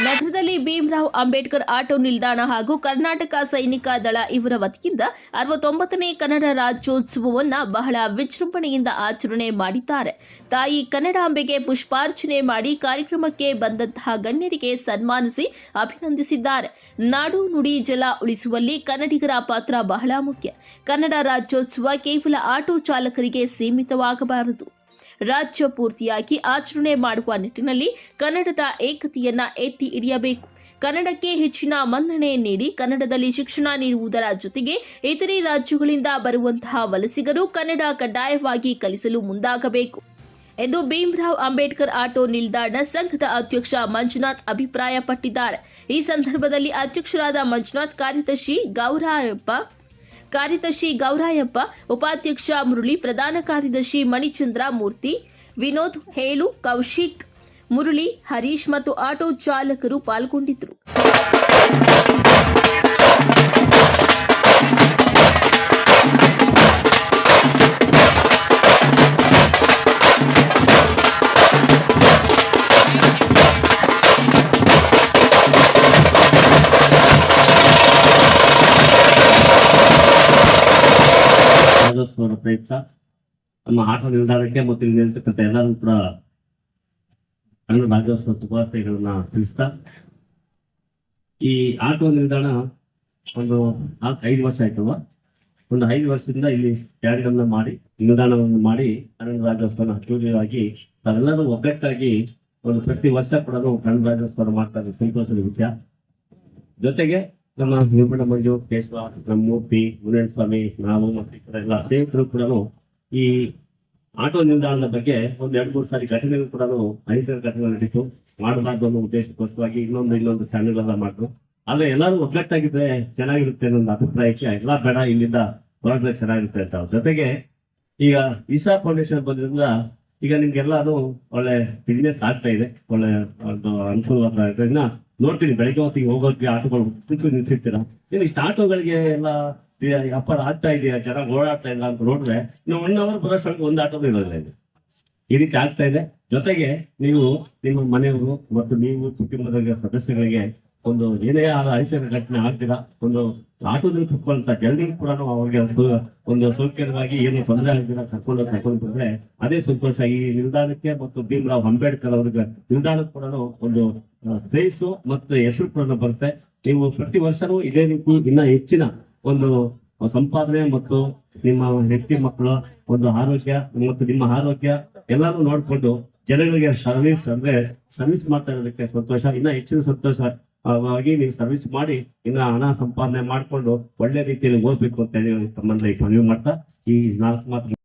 ನಗರದಲ್ಲಿ ಭೀಮರಾವ್ ಅಂಬೇಡ್ಕರ್ ಆಟೋ ನಿಲ್ದಾಣ ಹಾಗೂ ಕರ್ನಾಟಕ ಸೈನಿಕ ದಳ ಇವರ ವತಿಯಿಂದ ಅರವತ್ತೊಂಬತ್ತನೇ ಕನ್ನಡ ರಾಜ್ಯೋತ್ಸವವನ್ನು ಬಹಳ ವಿಜೃಂಭಣೆಯಿಂದ ಆಚರಣೆ ಮಾಡಿದ್ದಾರೆ. ತಾಯಿ ಕನ್ನಡಾಂಬೆಗೆ ಪುಷ್ಪಾರ್ಚನೆ ಮಾಡಿ ಕಾರ್ಯಕ್ರಮಕ್ಕೆ ಬಂದಂತಹ ಗಣ್ಯರಿಗೆ ಸನ್ಮಾನಿಸಿ ಅಭಿನಂದಿಸಿದ್ದಾರೆ. ನಾಡು ನುಡಿ ಜಲ ಉಳಿಸುವಲ್ಲಿ ಕನ್ನಡಿಗರ ಪಾತ್ರ ಬಹಳ ಮುಖ್ಯ. ಕನ್ನಡ ರಾಜ್ಯೋತ್ಸವ ಕೇವಲ ಆಟೋ ಚಾಲಕರಿಗೆ ಸೀಮಿತವಾಗಬಾರದು. ರಾಜ್ಯ ಪೂರ್ತಿಯಾಗಿ ಆಚರಣೆ ಮಾಡುವ ನಿಟ್ಟಿನಲ್ಲಿ ಕನ್ನಡದ ಏಕತೆಯನ್ನ ಎತ್ತಿ ಹಿಡಿಯಬೇಕು. ಕನ್ನಡಕ್ಕೆ ಹೆಚ್ಚಿನ ಮನ್ನಣೆ ನೀಡಿ ಕನ್ನಡದಲ್ಲಿ ಶಿಕ್ಷಣ ನೀಡುವುದರ ಜೊತೆಗೆ ಇತರೆ ರಾಜ್ಯಗಳಿಂದ ಬರುವಂತಹ ವಲಸಿಗರು ಕನ್ನಡ ಕಡ್ಡಾಯವಾಗಿ ಕಲಿಸಲು ಮುಂದಾಗಬೇಕು ಎಂದು ಭೀಮರಾವ್ ಅಂಬೇಡ್ಕರ್ ಆಟೋ ನಿಲ್ದಾಣ ಸಂಘದ ಅಧ್ಯಕ್ಷ ಮಂಜುನಾಥ್ ಅಭಿಪ್ರಾಯಪಟ್ಟಿದ್ದಾರೆ. ಈ ಸಂದರ್ಭದಲ್ಲಿ ಅಧ್ಯಕ್ಷರಾದ ಮಂಜುನಾಥ್ ಕಾರ್ಯದರ್ಶಿ ಗೌರಾಯಪ್ಪ ಕಾರ್ಯದರ್ಶಿ ಗೌರಾಯಪ್ಪ, ಉಪಾಧ್ಯಕ್ಷ ಮುರಳಿ, ಪ್ರಧಾನ ಕಾರ್ಯದರ್ಶಿ ಮಣಿಚಂದ್ರ ಮೂರ್ತಿ, ವಿನೋದ್ ಹೇಲು, ಕೌಶಿಕ್ ಮುರಳಿ, ಹರೀಶ್ ಮತ್ತು ಆಟೋ ಚಾಲಕರು ಪಾಲ್ಗೊಂಡಿದ್ದರು. ರಾಜ್ಯೋತ್ಸವದ ಪ್ರಯುಕ್ತ ನಮ್ಮ ಆಟೋ ನಿಲ್ದಾಣಕ್ಕೆ ಮತ್ತು ಇಲ್ಲಿ ನಿಲ್ತಕ್ಕಂಥ ಎಲ್ಲರೂ ಕೂಡ ಕನ್ನಡ ರಾಜ್ಯೋತ್ಸವ ಶುಭಾಶಯಗಳನ್ನ ತಿಳಿಸ್ತಾ. ಈ ಆಟೋ ನಿಲ್ದಾಣ ಒಂದು ಐದು ವರ್ಷ ಆಯ್ತು ಒಂದು ಐದು ವರ್ಷದಿಂದ ಇಲ್ಲಿ ಸ್ಟ್ಯಾಂಡನ್ನು ಮಾಡಿ, ನಿಲ್ದಾಣವನ್ನು ಮಾಡಿ ಕನ್ನಡ ರಾಜ್ಯೋತ್ಸವನ ಅದ್ದೂರಿಯಾಗಿ ತಾವೆಲ್ಲರೂ ಒಗ್ಗಟ್ಟಾಗಿ ಒಂದು ಪ್ರತಿ ವರ್ಷ ಕೂಡ ಕನ್ನಡ ರಾಜ್ಯೋತ್ಸವ ಮಾಡ್ತಾರೆ ಸಂತೋಷದ ವಿಷಯ. ಜೊತೆಗೆ ನಮ್ಮ ನಿರ್ಮಣ ಮಂಜು, ಕೇಶವ ನಮ್ಮ ಪಿ ಮುನೇನ್ ಸ್ವಾಮಿ ನಾವು ಮತ್ತು ಎಲ್ಲ ಸ್ನೇಹಿತರು ಕೂಡ ಈ ಆಟೋ ನಿಲ್ದಾಣದ ಬಗ್ಗೆ ಒಂದು ಎರಡು ಮೂರು ಸಾರಿ ಘಟನೆಗಳು ಕೂಡ ಅನೇಕ ಘಟನೆ ನಡೀತು. ಮಾಡಬಾರ್ದು ಅನ್ನೋ ಉದ್ದೇಶಕ್ಕೋಸ್ಕರವಾಗಿ ಇನ್ನೊಂದು ಇನ್ನೊಂದು ಚಾನೆಲ್ ಎಲ್ಲ ಮಾಡಿದ್ರು ಆದ್ರೆ ಎಲ್ಲರೂ ಒಗ್ಗಟ್ಟಾಗಿದ್ರೆ ಚೆನ್ನಾಗಿರುತ್ತೆ ಅನ್ನೋ ಅಭಿಪ್ರಾಯಕ್ಕೆ ಎಲ್ಲ ಬೇಡ, ಇಲ್ಲಿಂದ ಹೊರಗಡೆ ಚೆನ್ನಾಗಿರುತ್ತೆ ಅಂತ. ಜೊತೆಗೆ ಈಗ ಇಸಾ ಫೌಂಡೇಶನ್ ಬಂದ್ರಿಂದ ಈಗ ನಿಮ್ಗೆಲ್ಲ ಅದು ಒಳ್ಳೆ ಬಿಸ್ನೆಸ್ ಆಗ್ತಾ ಇದೆ. ಒಳ್ಳೆ ಒಂದು ಅನುಕೂಲವಾದ ನೋಡ್ತೀನಿ, ಬೆಳಗ್ಗೆ ಹೊತ್ತಿಗೆ ಹೋಗೋಕೆ ಆಟೋಗಳು ಸಿಕ್ಕು ನಿಲ್ಸಿರ್ತೀರ ಇನ್ನು ಇಷ್ಟು ಆಟೋಗಳಿಗೆ ಎಲ್ಲ ಅಪ್ಪ ಆಗ್ತಾ ಇದೆಯಾ? ಜನ ಓಡಾಡ್ತಾ ಇಲ್ಲ ಅಂತ ನೋಡಿದ್ರೆ ನೀವು ಒನ್ ಅವರ್ ಬರೋಷ್ಟೊಳಗೆ ಒಂದು ಆಟೋದು ಇರೋದಿಲ್ಲ ಇದು ಈ ರೀತಿ ಆಗ್ತಾ ಇದೆ. ಜೊತೆಗೆ ನೀವು ನಿಮ್ಮ ಮನೆಯವರು ಮತ್ತು ನೀವು ಕುಟುಂಬದ ಸದಸ್ಯರಿಗೆ ಒಂದು ಏನೇ ಆದ ಅಹಿತಕರ ಘಟನೆ ಆಗ್ತೀರಾ ಒಂದು ಆಟೋದಲ್ಲಿ ಕುತ್ಕೊಂಡಂತ ಜನರಿಗೆ ಕೂಡ ಅವ್ರಿಗೆ ಒಂದು ಸೌಕರ್ಯವಾಗಿ ಏನು ತೊಂದರೆ ಆಗಿಲ್ಲ ಕರ್ಕೊಂಡು ಕರ್ಕೊಂಡು ಬಂದ್ರೆ ಅದೇ ಸಂತೋಷ. ಈ ನಿಲ್ದಾಣಕ್ಕೆ ಮತ್ತು ಭೀಮರಾವ್ ಅಂಬೇಡ್ಕರ್ ಅವ್ರಿಗೆ ನಿಲ್ದಾಣಕ್ಕೆ ಕೂಡ ಒಂದು ಶ್ರೇಯಸ್ಸು ಮತ್ತು ಹೆಸರು ಕೂಡ ಬರುತ್ತೆ. ನೀವು ಪ್ರತಿ ವರ್ಷನೂ ಇದೇ ರೀತಿ ಇನ್ನ ಹೆಚ್ಚಿನ ಒಂದು ಸಂಪಾದನೆ ಮತ್ತು ನಿಮ್ಮ ಹೆಂಡತಿ ಮಕ್ಕಳು ಒಂದು ಆರೋಗ್ಯ ಮತ್ತು ನಿಮ್ಮ ಆರೋಗ್ಯ ಎಲ್ಲಾನು ನೋಡ್ಕೊಂಡು ಜನಗಳಿಗೆ ಸರ್ವಿಸ್ ಅಂದ್ರೆ ಸರ್ವಿಸ್ ಮಾಡ್ತಾ ಇರೋದಕ್ಕೆ ಸಂತೋಷ, ಇನ್ನ ಹೆಚ್ಚಿನ ಸಂತೋಷ ವಾಗಿ ನೀವು ಸರ್ವಿಸ್ ಮಾಡಿ ಇನ್ನ ಹಣ ಸಂಪಾದನೆ ಮಾಡ್ಕೊಂಡು ಒಳ್ಳೆ ರೀತಿಯಲ್ಲಿ ಓದ್ಬೇಕು ಅಂತ ಹೇಳಿ ಸಂಬಂಧ ಈ ಮಾಡ್ತಾ ಈ ನಾಲ್ಕು ಮಾತು